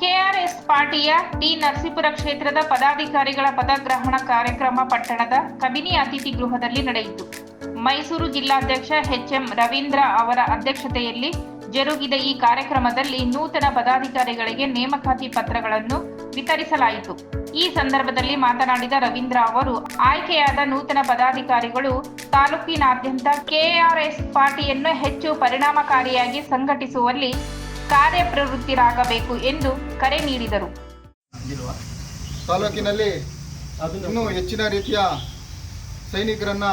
KRS ಪಾರ್ಟಿಯ T Narasipura ಕ್ಷೇತ್ರದ ಪದಾಧಿಕಾರಿಗಳ ಪದಗ್ರಹಣ ಕಾರ್ಯಕ್ರಮ ಪಟ್ಟಣದ ಕಬಿನಿ ಅತಿಥಿ ಗೃಹದಲ್ಲಿ ನಡೆಯಿತು. ಮೈಸೂರು ಜಿಲ್ಲಾಧ್ಯಕ್ಷ ಎಚ್ಎಂ ರವೀಂದ್ರ ಅವರ ಅಧ್ಯಕ್ಷತೆಯಲ್ಲಿ ಜರುಗಿದ ಈ ಕಾರ್ಯಕ್ರಮದಲ್ಲಿ ನೂತನ ಪದಾಧಿಕಾರಿಗಳಿಗೆ ನೇಮಕಾತಿ ಪತ್ರಗಳನ್ನು ವಿತರಿಸಲಾಯಿತು. ಈ ಸಂದರ್ಭದಲ್ಲಿ ಮಾತನಾಡಿದ ರವೀಂದ್ರ ಅವರು, ಆಯ್ಕೆಯಾದ ನೂತನ ಪದಾಧಿಕಾರಿಗಳು ತಾಲೂಕಿನಾದ್ಯಂತ ಕೆಆರ್ಎಸ್ ಪಾರ್ಟಿಯನ್ನು ಹೆಚ್ಚು ಪರಿಣಾಮಕಾರಿಯಾಗಿ ಸಂಘಟಿಸುವಲ್ಲಿ ಕಾರ್ಯಪ್ರವೃತ್ತರಾಗಬೇಕು ಎಂದು ಕರೆ ನೀಡಿದರು. ತಾಲೂಕಿನಲ್ಲಿ ಇನ್ನೂ ಹೆಚ್ಚಿನ ರೀತಿಯ ಸೈನಿಕರನ್ನು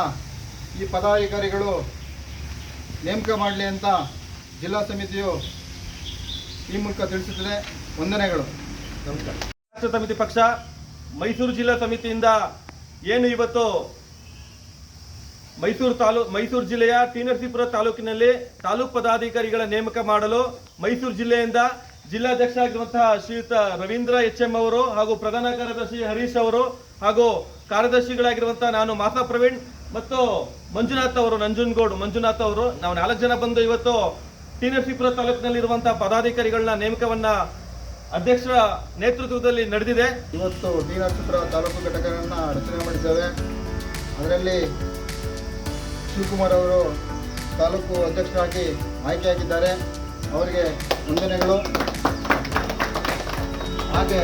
ಈ ಪದಾಧಿಕಾರಿಗಳು ನೇಮಕ ಮಾಡಲಿ ಅಂತ ಜಿಲ್ಲಾ ಸಮಿತಿಯು ಈ ಮೂಲಕ ತಿಳಿಸುತ್ತದೆ. ವಂದನೆಗಳು. ನಮಸ್ಕಾರ. ರಾಷ್ಟ್ರ ಸಮಿತಿ ಪಕ್ಷ ಮೈಸೂರು ಜಿಲ್ಲಾ ಸಮಿತಿಯಿಂದ ಏನು ಇವತ್ತು ಮೈಸೂರು ತಾಲೂ, ಮೈಸೂರು ಜಿಲ್ಲೆಯ ಟಿ ನರಸೀಪುರ ತಾಲೂಕಿನಲ್ಲಿ ತಾಲೂಕು ಪದಾಧಿಕಾರಿಗಳ ನೇಮಕ ಮಾಡಲು ಮೈಸೂರು ಜಿಲ್ಲೆಯಿಂದ ಜಿಲ್ಲಾಧ್ಯಕ್ಷ ಆಗಿರುವಂತಹ ಶ್ರೀಯುತ ರವೀಂದ್ರ ಎಚ್ ಎಂ ಅವರು ಹಾಗೂ ಪ್ರಧಾನ ಕಾರ್ಯದರ್ಶಿ ಹರೀಶ್ ಅವರು ಹಾಗೂ ಕಾರ್ಯದರ್ಶಿಗಳಾಗಿರುವಂತಹ ನಾನು ಮಾತಾ ಪ್ರವೀಣ್ ಮತ್ತು ಮಂಜುನಾಥ್ ಅವರು ನಂಜನಗೌಡ್. ಮಂಜುನಾಥ್ ಅವರು ನಾವು ನಾಲ್ಕು ಜನ ಬಂದು ಇವತ್ತು ಟಿ ನರಸೀಪುರ ತಾಲೂಕಿನಲ್ಲಿರುವಂತಹ ಪದಾಧಿಕಾರಿಗಳನ್ನ ನೇಮಕವನ್ನ ಅಧ್ಯಕ್ಷರ ನೇತೃತ್ವದಲ್ಲಿ ನಡೆದಿದೆ. ಇವತ್ತು ಟಿ ನರಸೀಪುರ ತಾಲೂಕು ಘಟಕವನ್ನು ರಚನೆ ಮಾಡಿದ್ದೇವೆ. ಅದರಲ್ಲಿ ಶಿವಕುಮಾರ್ ಅವರು ತಾಲೂಕು ಅಧ್ಯಕ್ಷರಾಗಿ ಆಯ್ಕೆಯಾಗಿದ್ದಾರೆ. ಅವರಿಗೆ ವಂದನೆಗಳು. ಹಾಗೆ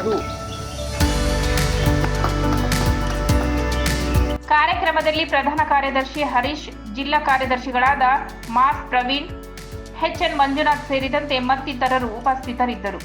ಮಧು ಕಾರ್ಯಕ್ರಮದಲ್ಲಿ ಪ್ರಧಾನ ಕಾರ್ಯದರ್ಶಿ ಹರೀಶ್ ಜಿಲ್ಲಾ ಕಾರ್ಯದರ್ಶಿಗಳಾದ ಮಾಸ್ ಪ್ರವೀಣ್ ಎಚ್ಎನ್ ಮಂಜುನಾಥ್ ಸೇರಿದಂತೆ ಮತ್ತಿತರರು ಉಪಸ್ಥಿತರಿದ್ದರು.